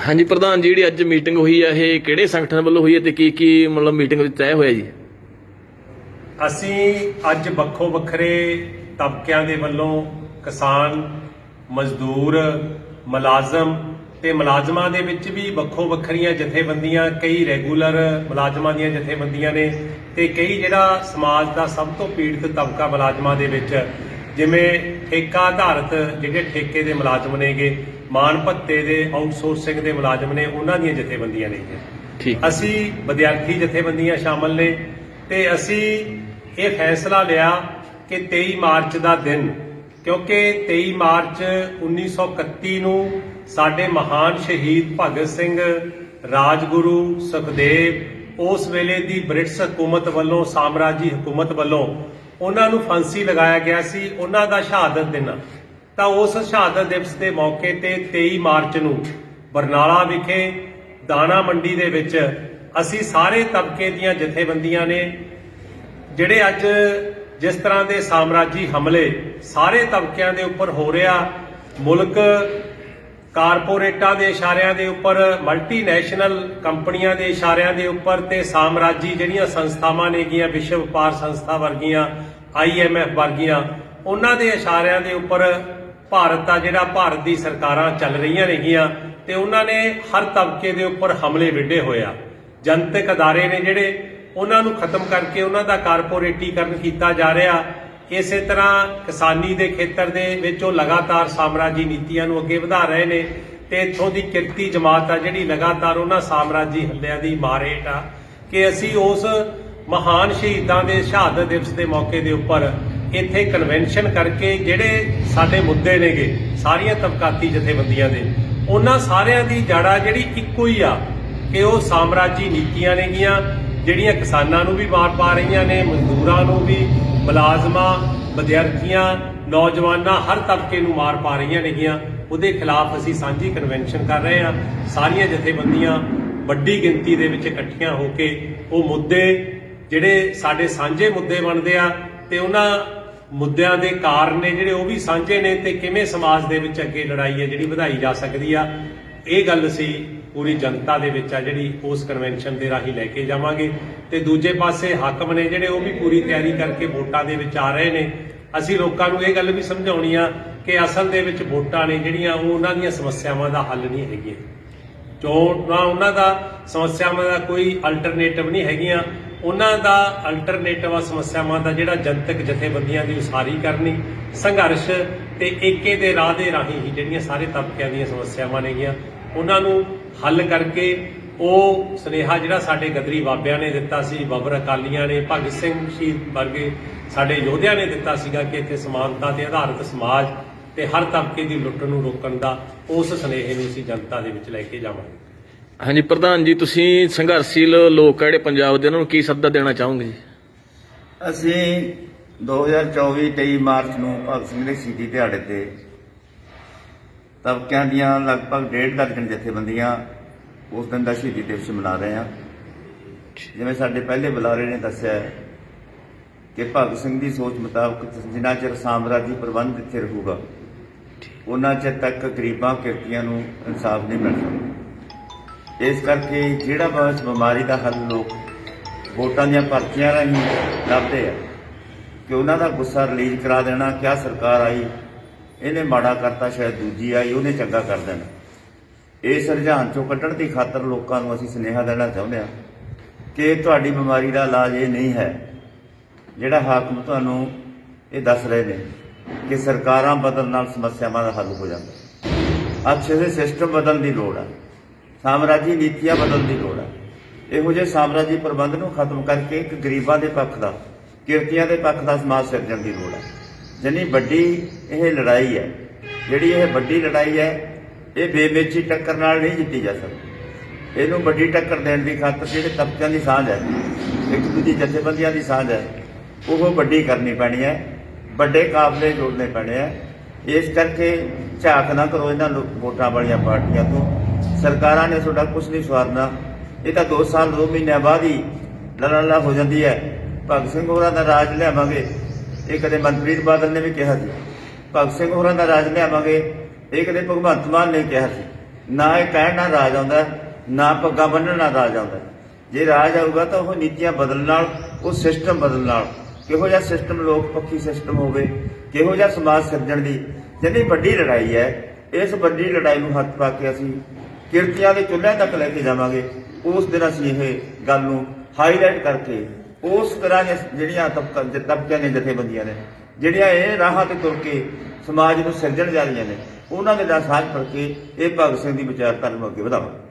ਹਾਂਜੀ, ਪ੍ਰਧਾਨ ਜੀ, ਜਿਹੜੀ ਅੱਜ ਮੀਟਿੰਗ ਹੋਈ ਹੈ ਇਹ ਕਿਹੜੇ ਸੰਗਠਨ ਵੱਲੋਂ ਹੋਈ ਹੈ ਤੇ ਕੀ ਕੀ ਮਤਲਬ ਮੀਟਿੰਗ ਵਿੱਚ ਤੈਅ ਹੋਇਆ ਜੀ? ਅਸੀਂ ਅੱਜ ਵੱਖੋ ਵੱਖਰੇ ਤਬਕਿਆਂ ਦੇ ਵੱਲੋਂ ਕਿਸਾਨ, ਮਜ਼ਦੂਰ, ਮੁਲਾਜ਼ਮ ਤੇ ਮੁਲਾਜ਼ਮਾਂ ਦੇ ਵਿੱਚ ਵੀ ਵੱਖੋ ਵੱਖਰੀਆਂ ਜਥੇਬੰਦੀਆਂ, ਕਈ ਰੈਗੂਲਰ ਮੁਲਾਜ਼ਮਾਂ ਦੀਆਂ ਜਥੇਬੰਦੀਆਂ ਨੇ ਤੇ ਕਈ ਜਿਹੜਾ ਸਮਾਜ ਦਾ ਸਭ ਤੋਂ ਪੀੜਤ ਤਬਕਾ ਮੁਲਾਜ਼ਮਾਂ ਦੇ ਵਿੱਚ ਜਿਵੇਂ ਠੇਕਾ ਆਧਾਰਿਤ ਜਿਹੜੇ ਠੇਕੇ ਦੇ ਮੁਲਾਜ਼ਮ ਨੇਗੇ ਮਾਨ ਭੱਤੇ ਦੇ ਆਊਟਸੋਰਸਿੰਗ ਦੇ ਮੁਲਾਜ਼ਮ ਨੇ ਉਹਨਾਂ ਦੀਆਂ ਜਥੇਬੰਦੀਆਂ ਨੇਗੀਆਂ। ਠੀਕ। ਅਸੀਂ ਵਿਦਿਆਰਥੀ ਜਥੇਬੰਦੀਆਂ ਸ਼ਾਮਲ ਨੇ ਤੇ ਅਸੀਂ ਇਹ ਫੈਸਲਾ ਲਿਆ ਕਿ 23 ਮਾਰਚ ਦਾ ਦਿਨ ਕਿਉਂਕਿ 23 ਮਾਰਚ 1931 ਨੂੰ ਸਾਡੇ ਮਹਾਨ ਸ਼ਹੀਦ ਭਗਤ ਸਿੰਘ ਰਾਜਗੁਰੂ ਸੁਖਦੇਵ ਉਸ ਵੇਲੇ ਦੀ ਬ੍ਰਿਟਿਸ਼ ਹਕੂਮਤ ਵੱਲੋਂ ਸਾਮਰਾਜੀ ਹਕੂਮਤ ਵੱਲੋਂ ਉਹਨਾਂ ਨੂੰ ਫਾਂਸੀ ਲਗਾਇਆ ਗਿਆ ਸੀ, ਉਹਨਾਂ ਦਾ ਸ਼ਹਾਦਤ ਦਿਨ ਤਾਂ ਉਸ ਸ਼ਹਾਦਤ ਦਿਵਸ ਦੇ ਮੌਕੇ ਤੇ 23 ਮਾਰਚ ਨੂੰ ਬਰਨਾਲਾ ਵਿਖੇ ਦਾਣਾ ਮੰਡੀ ਦੇ ਵਿੱਚ ਅਸੀਂ ਸਾਰੇ ਤਬਕੇ ਦੀਆਂ ਜਥੇਬੰਦੀਆਂ ਨੇ, ਜਿਹੜੇ ਅੱਜ ਜਿਸ ਤਰ੍ਹਾਂ ਦੇ ਸਾਮਰਾਜੀ ਹਮਲੇ ਸਾਰੇ ਤਬਕਿਆਂ ਦੇ ਉੱਪਰ ਹੋ ਰਿਹਾ, ਮੁਲਕ ਕਾਰਪੋਰੇਟਾਂ ਦੇ ਇਸ਼ਾਰਿਆਂ ਦੇ ਉੱਪਰ, ਮਲਟੀਨੈਸ਼ਨਲ ਕੰਪਨੀਆਂ ਦੇ ਇਸ਼ਾਰਿਆਂ ਦੇ ਉੱਪਰ ਤੇ ਸਾਮਰਾਜੀ ਜਿਹੜੀਆਂ ਸੰਸਥਾਵਾਂ ਨੇਗੀਆਂ ਵਿਸ਼ਵ ਵਪਾਰ ਸੰਸਥਾ ਵਰਗੀਆਂ ਆਈਐਮਐਫ ਵਰਗੀਆਂ, ਉਹਨਾਂ ਦੇ ਇਸ਼ਾਰਿਆਂ ਦੇ ਉੱਪਰ ਭਾਰਤ ਦਾ ਜਿਹੜਾ ਭਾਰਤ ਦੀ ਸਰਕਾਰਾਂ ਚੱਲ ਰਹੀਆਂ ਨੇਗੀਆਂ ਤੇ ਉਹਨਾਂ ਨੇ ਹਰ ਤਬਕੇ ਦੇ ਉੱਪਰ ਹਮਲੇ ਵਿੱਢੇ ਹੋਇਆ ਜਨਤਕ ਅਦਾਰੇ ਨੇ ਜਿਹੜੇ ਉਹਨਾਂ ਨੂੰ ਖਤਮ ਕਰਕੇ ਉਹਨਾਂ ਦਾ ਕਾਰਪੋਰੇਟੀਕਰਨ ਕੀਤਾ ਜਾ ਰਿਹਾ। ਇਸੇ ਤਰ੍ਹਾਂ ਕਿਸਾਨੀ ਦੇ ਖੇਤਰ ਦੇ ਵਿੱਚ ਉਹ ਲਗਾਤਾਰ ਸਾਮਰਾਜੀ ਨੀਤੀਆਂ ਨੂੰ ਅੱਗੇ ਵਧਾ ਰਹੇ ਨੇ ਤੇ ਇੱਥੋਂ ਦੀ ਕਿਰਤੀ ਜਮਾਤ ਆ ਜਿਹੜੀ ਲਗਾਤਾਰ ਉਹਨਾਂ ਸਾਮਰਾਜੀ ਹੱਲਿਆਂ ਦੀ ਮਾਰੇਟ ਆ ਕਿ ਅਸੀਂ ਉਸ ਮਹਾਨ ਸ਼ਹੀਦਾਂ ਦੇ ਸ਼ਹਾਦਤ ਦਿਵਸ ਦੇ ਮੌਕੇ ਦੇ ਉੱਪਰ ਇੱਥੇ ਕਨਵੈਨਸ਼ਨ ਕਰਕੇ ਜਿਹੜੇ ਸਾਡੇ ਮੁੱਦੇ ਨੇਗੇ, ਸਾਰੀਆਂ ਤਬਕਾਤੀ ਜਥੇਬੰਦੀਆਂ ਦੇ, ਉਹਨਾਂ ਸਾਰਿਆਂ ਦੀ ਜੜਾ ਜਿਹੜੀ ਇੱਕੋ ਹੀ ਆ ਕਿ ਉਹ ਸਾਮਰਾਜੀ ਨੀਤੀਆਂ ਨੇਗੀਆਂ, ਜਿਹੜੀਆਂ ਕਿਸਾਨਾਂ ਨੂੰ ਵੀ ਮਾਰ ਪਾ ਰਹੀਆਂ ਨੇ, ਮਜ਼ਦੂਰਾਂ ਨੂੰ ਵੀ ਮੁਲਾਜ਼ਮਾਂ, ਵਿਦਿਆਰਥੀਆਂ, ਨੌਜਵਾਨਾਂ ਹਰ ਤਬਕੇ ਨੂੰ ਮਾਰ ਪਾ ਰਹੀਆਂ ਨੇਗੀਆਂ। ਉਹਦੇ ਖਿਲਾਫ ਅਸੀਂ ਸਾਂਝੀ ਕਨਵੈਨਸ਼ਨ ਕਰ ਰਹੇ ਹਾਂ। ਸਾਰੀਆਂ ਜਥੇਬੰਦੀਆਂ ਵੱਡੀ ਗਿਣਤੀ ਦੇ ਵਿੱਚ ਇਕੱਠੀਆਂ ਹੋ ਕੇ ਉਹ ਮੁੱਦੇ ਜਿਹੜੇ ਸਾਡੇ ਸਾਂਝੇ ਮੁੱਦੇ ਬਣਦੇ ਆ ਤੇ ਉਹਨਾਂ ਮੁੱਦਿਆਂ ਦੇ ਕਾਰਨ ਨੇ ਜਿਹੜੇ ਉਹ ਵੀ ਸਾਂਝੇ ਨੇ ਤੇ ਕਿਵੇਂ ਸਮਾਜ ਦੇ ਵਿੱਚ ਅੱਗੇ ਲੜਾਈ ਹੈ ਜਿਹੜੀ ਵਧਾਈ ਜਾ ਸਕਦੀ ਆ। ਇਹ ਗੱਲ ਅਸੀਂ ਪੂਰੀ ਜਨਤਾ ਦੇ ਵਿੱਚ ਆ ਜਿਹੜੀ ਉਸ ਕਨਵੈਨਸ਼ਨ ਦੇ ਰਾਹੀਂ ਲੈ ਕੇ ਜਾਵਾਂਗੇ। ਤੇ ਦੂਜੇ ਪਾਸੇ ਹਾਕਮ ਨੇ ਜਿਹੜੇ ਉਹ ਵੀ ਪੂਰੀ ਤਿਆਰੀ ਕਰਕੇ ਵੋਟਾਂ ਦੇ ਵਿੱਚ ਆ ਰਹੇ ਨੇ, ਅਸੀਂ ਲੋਕਾਂ ਨੂੰ ਇਹ ਗੱਲ ਵੀ ਸਮਝਾਉਣੀ ਆ ਕਿ ਅਸਲ ਦੇ ਵਿੱਚ ਵੋਟਾਂ ਨੇ ਜਿਹੜੀਆਂ ਉਹ ਉਹਨਾਂ ਦੀਆਂ ਸਮੱਸਿਆਵਾਂ ਦਾ ਹੱਲ ਨਹੀਂ ਹੈਗੀਆਂ। ਚੋਣਾਂ ਉਹਨਾਂ ਦਾ ਸਮੱਸਿਆਵਾਂ ਦਾ ਕੋਈ ਅਲਟਰਨੇਟਿਵ ਨਹੀਂ ਹੈਗੀਆਂ, ਉਹਨਾਂ ਦਾ ਅਲਟਰਨੇਟਿਵ ਆ ਸਮੱਸਿਆਵਾਂ ਦਾ ਜਿਹੜਾ ਜਨਤਕ ਜਥੇਬੰਦੀਆਂ ਦੀ ਉਸਾਰੀ ਕਰਨੀ, ਸੰਘਰਸ਼ ਤੇ ਏਕੇ ਦੇ ਰਾਹ ਦੇ ਰਾਹੀਂ ਹੀ ਜਿਹੜੀਆਂ ਸਾਰੇ ਤਬਕਿਆਂ ਦੀਆਂ ਸਮੱਸਿਆਵਾਂ ਨੇਗੀਆਂ, ਉਹਨਾਂ ਨੂੰ ਹੱਲ ਕਰਕੇ ਉਹ ਸੁਨੇਹਾ ਜਿਹੜਾ ਸਾਡੇ ਗਦਰੀ ਬਾਬਿਆਂ ਨੇ ਦਿੱਤਾ ਸੀ ਬਾਬਰ ਅਕਾਲੀਆਂ ਨੇ ਭਗਤ ਸਿੰਘ ਸ਼ਹੀਦ ਵਰਗੇ ਸਾਡੇ ਯੋਧਿਆਂ ਨੇ ਦਿੱਤਾ ਸੀਗਾ ਕਿ ਇੱਥੇ ਸਮਾਨਤਾ ਤੇ ਆਧਾਰਿਤ ਸਮਾਜ ਤੇ ਹਰ ਤਬਕੇ ਦੀ ਲੁੱਟ ਨੂੰ ਰੋਕਣ ਦਾ ਉਸ ਸੁਨੇਹੇ ਨੂੰ ਅਸੀਂ ਜਨਤਾ ਦੇ ਵਿੱਚ ਲੈ ਕੇ ਜਾਵਾਂਗੇ। ਹਾਂਜੀ ਪ੍ਰਧਾਨ ਜੀ ਤੁਸੀਂ ਸੰਘਰਸ਼ੀਲ ਲੋਕ ਆ ਜਿਹੜੇ ਪੰਜਾਬ ਦੇ ਉਹਨਾਂ ਨੂੰ ਕੀ ਸੱਦਾ ਦੇਣਾ ਚਾਹੋਗੇ ਜੀ? ਅਸੀਂ 2024 23 ਮਾਰਚ ਨੂੰ ਭਗਤ ਸਿੰਘ ਦੇ ਸ਼ਹੀਦੀ ਦਿਹਾੜੇ ਤੇ ਤਬਕਿਆਂ ਦੀਆਂ ਲਗਭਗ ਡੇਢ ਦਰਜਨ ਜਥੇਬੰਦੀਆਂ ਉਸ ਦਿਨ ਦਾ ਸ਼ਹੀਦੀ ਦਿਵਸ ਮਨਾ ਰਹੇ ਹਾਂ ਜਿਵੇਂ ਸਾਡੇ ਪਹਿਲੇ ਬੁਲਾਰੇ ਨੇ ਦੱਸਿਆ ਕਿ ਭਗਤ ਸਿੰਘ ਦੀ ਸੋਚ ਮੁਤਾਬਕ ਜਿੰਨਾ ਚਿਰ ਸਾਮਰਾਜੀ ਪ੍ਰਬੰਧ ਇੱਥੇ ਰਹੂਗਾ, ਉਹਨਾਂ ਚਿਰ ਤੱਕ ਗਰੀਬਾਂ ਕਿਰਤੀਆਂ ਨੂੰ ਇਨਸਾਫ ਨਹੀਂ ਮਿਲ ਸਕਦਾ। ਇਸ ਕਰਕੇ ਜਿਹੜਾ ਬਸ ਬਿਮਾਰੀ ਦਾ ਹੱਲ ਲੋਕ ਵੋਟਾਂ ਦੀਆਂ ਪਰਚੀਆਂ ਰਾਹੀਂ ਲੱਭਦੇ ਆ ਕਿ ਉਹਨਾਂ ਦਾ ਗੁੱਸਾ ਰਿਲੀਜ਼ ਕਰਾ ਦੇਣਾ, ਕਿਆ ਸਰਕਾਰ ਆਈ ਇਹਨੇ ਮਾੜਾ ਕਰਤਾ, ਸ਼ਾਇਦ ਦੂਜੀ ਆਈ, ਉਹਨੇ ਚੰਗਾ ਕਰ ਦੇਣਾ। ਇਸ ਰੁਝਾਨ ਚੋਂ ਕੱਢਣ ਦੀ ਖਾਤਰ ਲੋਕਾਂ ਨੂੰ ਅਸੀਂ ਸੁਨੇਹਾ ਦੇਣਾ ਚਾਹੁੰਦੇ ਹਾਂ ਕਿ ਤੁਹਾਡੀ ਬਿਮਾਰੀ ਦਾ ਇਲਾਜ ਇਹ ਨਹੀਂ ਹੈ। ਜਿਹੜਾ ਹਾਕਮ ਤੁਹਾਨੂੰ ਇਹ ਦੱਸ ਰਹੇ ਨੇ ਕਿ ਸਰਕਾਰਾਂ ਬਦਲਣ ਨਾਲ ਸਮੱਸਿਆਵਾਂ ਦਾ ਹੱਲ ਹੋ ਜਾਂਦਾ। ਅੱਛੇ ਦੇ ਸਿਸਟਮ ਬਦਲਣ ਦੀ ਲੋੜ ਹੈ ਸਾਮਰਾਜੀ ਨੀਤੀਆਂ ਬਦਲਣ ਦੀ ਲੋੜ ਹੈ ਇਹੋ ਜਿਹੇ ਸਾਮਰਾਜੀ ਪ੍ਰਬੰਧ ਨੂੰ ਖਤਮ ਕਰਕੇ ਇੱਕ ਗਰੀਬਾਂ ਦੇ ਪੱਖ ਦਾ, ਕਿਰਤੀਆਂ ਦੇ ਪੱਖ ਦਾ ਸਮਾਜ ਸਿਰਜਣ ਦੀ ਲੋੜ ਹੈ ਜਿੰਨੀ ਵੱਡੀ ਇਹ ਲੜਾਈ ਹੈ, ਜਿਹੜੀ ਇਹ ਵੱਡੀ ਲੜਾਈ ਹੈ, ਇਹ ਬੇਮੇਚੀ ਟੱਕਰ ਨਾਲ ਨਹੀਂ ਜਿੱਤੀ ਜਾ ਸਕਦੀ। ਇਹਨੂੰ ਵੱਡੀ ਟੱਕਰ ਦੇਣ ਦੀ ਖਾਤਰ ਜਿਹੜੇ ਤਬਕਿਆਂ ਦੀ ਸਾਂਝ ਹੈ, ਇੱਕ ਦੂਜੀ ਜਥੇਬੰਦੀਆਂ ਦੀ ਸਾਂਝ ਹੈ, ਉਹ ਵੱਡੀ ਕਰਨੀ ਪੈਣੀ ਹੈ, ਵੱਡੇ ਕਾਬਲੇ ਜੋੜਨੇ ਪੈਣੇ ਆ ਇਸ ਕਰਕੇ ਝਾਕ ਨਾ ਕਰੋ ਇਹਨਾਂ ਲੋ- ਵੋਟਾਂ ਵਾਲੀਆਂ ਪਾਰਟੀਆਂ ਤੋਂ। ਸਰਕਾਰਾਂ ਨੇ ਤੁਹਾਡਾ ਕੁਝ ਨਹੀਂ ਸਵਾਰਨਾ। ਇਹ ਤਾਂ 2 ਸਾਲ 2 ਮਹੀਨਿਆਂ ਬਾਅਦ ਹੀ ਲੜਾਲਾ ਹੋ ਜਾਂਦੀ ਹੈ। ਭਗਤ ਸਿੰਘ ਹੋਰਾਂ ਦਾ ਰਾਜ ਲਿਆਵਾਂਗੇ। ਇਹ ਕਦੇ ਮਨਪ੍ਰੀਤ ਬਾਦਲ ਨੇ ਵੀ ਕਿਹਾ ਸੀ, ਭਗਤ ਸਿੰਘ ਹੋਰਾਂ ਦਾ ਰਾਜ ਲਿਆਵਾਂਗੇ, ਇਹ ਕਦੇ ਭਗਵੰਤ ਮਾਨ ਨੇ ਕਿਹਾ ਸੀ। ਨਾ ਇਹ ਕਹਿਣ ਨਾਲ ਰਾਜ ਆਉਂਦਾ, ਨਾ ਪੱਗਾਂ ਬੰਨਣ ਨਾਲ ਰਾਜ ਆਉਂਦਾ। ਜੇ ਰਾਜ ਆਊਗਾ ਤਾਂ ਉਹ ਨੀਤੀਆਂ ਬਦਲਣ ਨਾਲ, ਉਹ ਸਿਸਟਮ ਬਦਲਣ ਨਾਲ, ਕਿਹੋ ਜਿਹਾ ਸਿਸਟਮ ਲੋਕ ਪੱਖੀ ਸਿਸਟਮ ਹੋਵੇ, ਕਿਹੋ ਜਿਹਾ ਸਮਾਜ ਸਿਰਜਣ ਦੀ ਜਿਹੜੀ ਵੱਡੀ ਲੜਾਈ ਹੈ, ਇਸ ਵੱਡੀ ਲੜਾਈ ਨੂੰ ਹੱਥ ਪਾ ਕੇ ਅਸੀਂ ਕਿਰਤੀਆਂ ਦੇ ਚੁੱਲ੍ਹਿਆਂ ਤੱਕ ਲੈ ਕੇ ਜਾਵਾਂਗੇ। ਉਸ ਦਿਨ ਅਸੀਂ ਇਹ ਗੱਲ ਨੂੰ ਹਾਈਲਾਈਟ ਕਰਕੇ ਉਸ ਤਰ੍ਹਾਂ ਦੀਆਂ ਜਿਹੜੀਆਂ ਤਬਕਾ ਤਬਕਿਆਂ ਦੀਆਂ ਜਥੇਬੰਦੀਆਂ ਨੇ, ਜਿਹੜੀਆਂ ਇਹ ਰਾਹਾਂ ਤੇ ਤੁਰ ਕੇ ਸਮਾਜ ਨੂੰ ਸਿਰਜਣ ਜਾ ਰਹੀਆਂ ਨੇ, ਉਹਨਾਂ ਦੇ ਨਾਲ ਸਾਂਝ ਫੜ ਕੇ ਇਹ ਭਗਤ ਸਿੰਘ ਦੀ ਵਿਚਾਰਧਾਰਾ ਨੂੰ ਅੱਗੇ ਵਧਾਵਾਂਗੇ